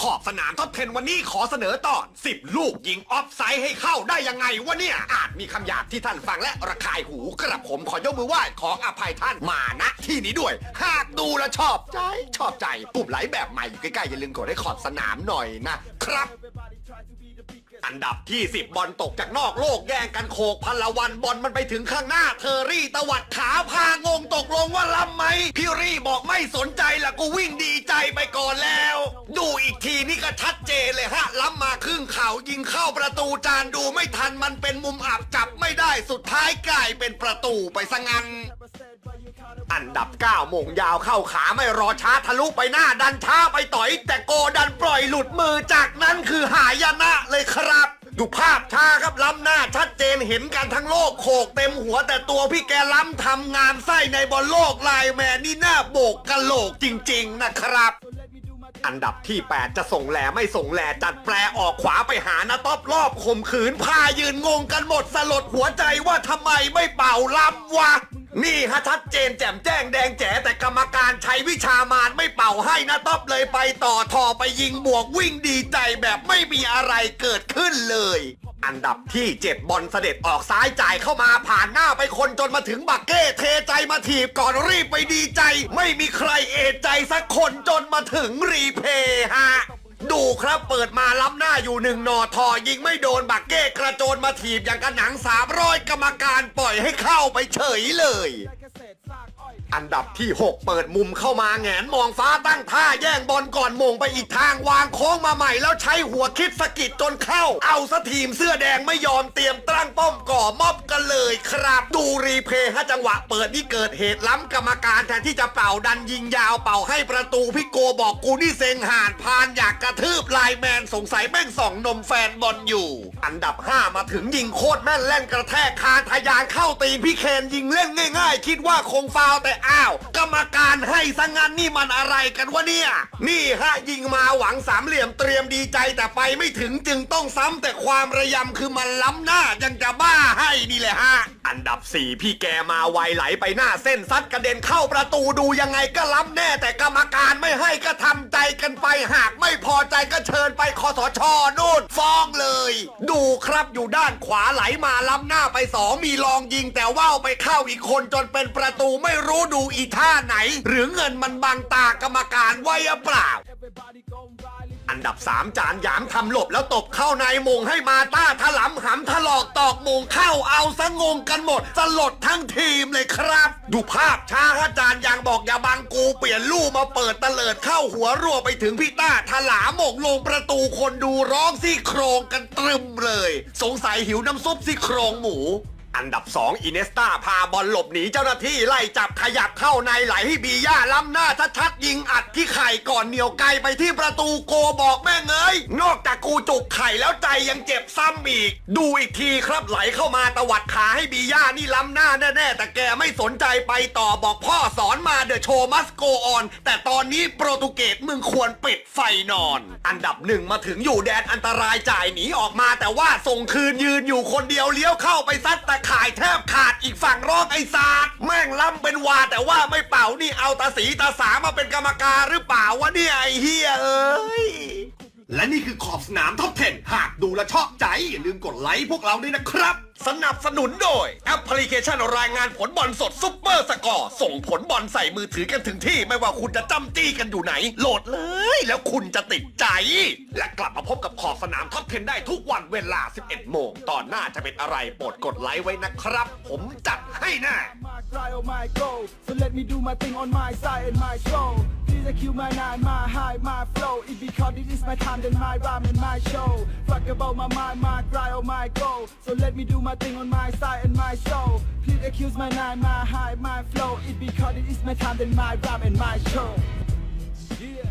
ขอบสนามทดเทนวันนี้ขอเสนอตอน 10 ลูกยิงออฟไซด์ให้เข้าได้ยังไงวะเนี่ย อาจมีคำหยาบที่ท่านฟังและระคายหูกระผมขอยกมือไหว้ขออภัยท่านมาณที่นี้ด้วย หากดูแลวชอบใจชอบใจ ปุ่มไลแบบใหม่อยู่ใกล้ๆอย่าลืมกดให้ขอบสนามหน่อยนะครับ อันดับที่ 10 บอลตกจากนอกโลกแย่งกันโขกพันละวันบอลมันไปถึงข้างหน้าเทอรี่ตวัดขาพางงตกลงว่าล้ำไหมพี่รี่บอกไม่สนใจละกูวิ่งดีใจไปก่อนแล้ว นเลยฮะล้ำมาครึ่งเข่ายิงเข้าประตูจานดูไม่ทันมันเป็นมุมอับจับไม่ได้สุดท้ายกลายเป็นประตูไปซะงั้นอันดับ9โมงยาวเข้าขาไม่รอช้าทะลุไปหน้าดันช้าไปต่อย แต่โกดันปล่อยหลุดมือจากนั้นคือหายนะเลยครับ ดูภาพช้าครับล้ำหน้าชัดเจนเห็นกันทั้งโลกโขกเต็มหัวแต่ตัวพี่แกล้ำทำงานไส้ในบอลโลกลายแมนนี่หน้าโบกกะโหลกจริง ๆ นะครับ อันดับที่ 8 จะส่งแหลไม่ส่งแหลจัดแปลออกขวาไปหานะต๊อบรอบข่มขืนพายืนงงกันหมดสลดหัวใจว่าทำไมไม่เป่าลำวะ นี่ฮะชัดเจนแจ่มแจ้งแดงแจ๋แต่กรรมการใช้วิชามารไม่เป่าให้นะต๊อบเลยไปต่อทอไปยิงบวกวิ่งดีใจแบบไม่มีอะไรเกิดขึ้นเลย อันดับที่7บอลเสด็จออกซ้ายจ่ายเข้ามาผ่านหน้าไปคนจนมาถึงบักเก้เทใจมาถีบก่อนรีบไปดีใจ ไม่มีใครเอะใจสักคนจนมาถึงรีเพย์ฮะดูครับเปิดมาล้ำหน้าอยู่หนึ่งนอทอยิงไม่โดนบักเก้กระโจนมาถีบอย่างกระหนังสามร้อยกรรมการปล่อยให้เข้าไปเฉยเลย อันดับที่ 6 เปิดมุมเข้ามาแงนมองฟ้าตั้งท่าแย่งบอลก่อนมงไปอีกทางวางโค้งมาใหม่แล้วใช้หัวคิดสกิดจนเข้า เอาสทีมเสื้อแดงไม่ยอมเตรียมตั้งป้อมก่อมอบกันเลยครับ ดูรีเพย์ฮะจังหวะเปิดนี่เกิดเหตุล้ำกรรมการแทนที่จะเป่าดันยิงยาวเป่าให้ประตูพี่โกบอกกูนี่เซ็งห่านพานอยากกระทืบไลน์แมนสงสัยแม่งส่องนมแฟนบอลอยู่ อันดับ 5 มาถึงยิงโคตรแม่นแล่นกระแทกคานทะยานเข้าตีพี่เคนยิงเล่นง่าย ๆ คิดว่าคงฟาวแต่อ้าว กรรมการให้สังงานนี่มันอะไรกันวะเนี่ย นี่ฮะยิงมาหวังสามเหลี่ยมเตรียมดีใจแต่ไปไม่ถึงจึงต้องซ้ำแต่ความระยำคือมันล้ำหน้ายังจะบ้าให้นี่แหละฮะ อันดับ 4 พี่แกมาไวไหลไปหน้าเส้นซัดกระเด็นเข้าประตูดูยังไงก็ล้ำแน่แต่กรรมการไม่ให้ก็ทำใจกันไปหากไม่พอใจก็เชิญไปคอสช นู่นฟ้องเลย ดูครับอยู่ด้านขวาไหลมาล้ำหน้าไปสองมีลองยิงแต่ว่าวไปเข้าอีกคนจนเป็นประตูไม่รู้ดูอีท่าไหน หรือเงินมันบังตากรรมการไว้หรือเปล่า อันดับ 3 จานหยามทำหลบแล้วตบเข้าในมงให้มาต้าถลำหำถลอกตอกมงเข้าเอาซะงงกันหมด สลดทั้งทีมเลยครับ ดูภาพช้าฮะจานยางบอกอย่าบังกูเปลี่ยนลู่มาเปิดตะเลิดเข้าหัวรัวไปถึงพี่ต้าถลามงลงประตูคนดูร้องซี่โครงกันตรึมเลย สงสัยหิวน้ำซุปซี่โครงหมู อันดับ 2 อินเนสตาพาบอลหลบหนีเจ้าหน้าที่ไล่จับขยับเข้าในไหลให้บีย่าล้ำหน้าชัดๆยิงอัดที่ไข่ก่อนเหนียวไกลไปที่ประตูโกบอกแม่เอ้ยนอกจากกูจุกไข่แล้วใจยังเจ็บซ้ำอีก ดูอีกทีครับไหลเข้ามาตวัดขาให้บีย่านี่ล้ำหน้าแน่ๆแต่แกไม่สนใจไปต่อบอกพ่อสอนมาเดอะโชว์มัสโกออนแต่ตอนนี้โปรตุเกสมึงควรปิดไฟนอน อันดับหนึ่งมาถึงอยู่แดนอันตรายจ่ายหนีออกมาแต่ว่าส่งคืนยืนอยู่คนเดียวเลี้ยวเข้าไปซัดตะข่ายแทบขาดอีกฝั่งรอกไอ้ศาดแม่งล้ำเป็นวาแต่ว่าไม่เป่านี่เอาตาสีตาสามาเป็นกรรมการหรือเปล่าวะเนี่ยไอ้เฮียเอ้ย และนี่คือขอบสนามท็อป 10 หากดูและชอบใจ อย่าลืมกดไลค์พวกเราด้วยนะครับ สนับสนุนโดย แอปพลิเคชันรายงานผลบอลสดซุปเปอร์สกอร์ ส่งผลบอลใส่มือถือกันถึงที่ไม่ว่าคุณจะจ้ำจี้กันอยู่ไหน โหลดเลย แล้วคุณจะติดใจ และกลับมาพบกับขอบสนามท็อป 10 ได้ทุกวันเวลา 11 โมง ตอนหน้าจะเป็นอะไรโปรดกดไลค์ไว้นะครับ ผมจัดให้แน่ my cry or my go. So let me do my thing on my side and my show. Please accuse my nine, my high, my because my time, then my rhyme and my show. Fuck about my mind, my cry or my goal So let me do my thing on my side and my show. Please accuse my nine, my high, my flow. It because it is my time, then my rhyme and my show. Yeah.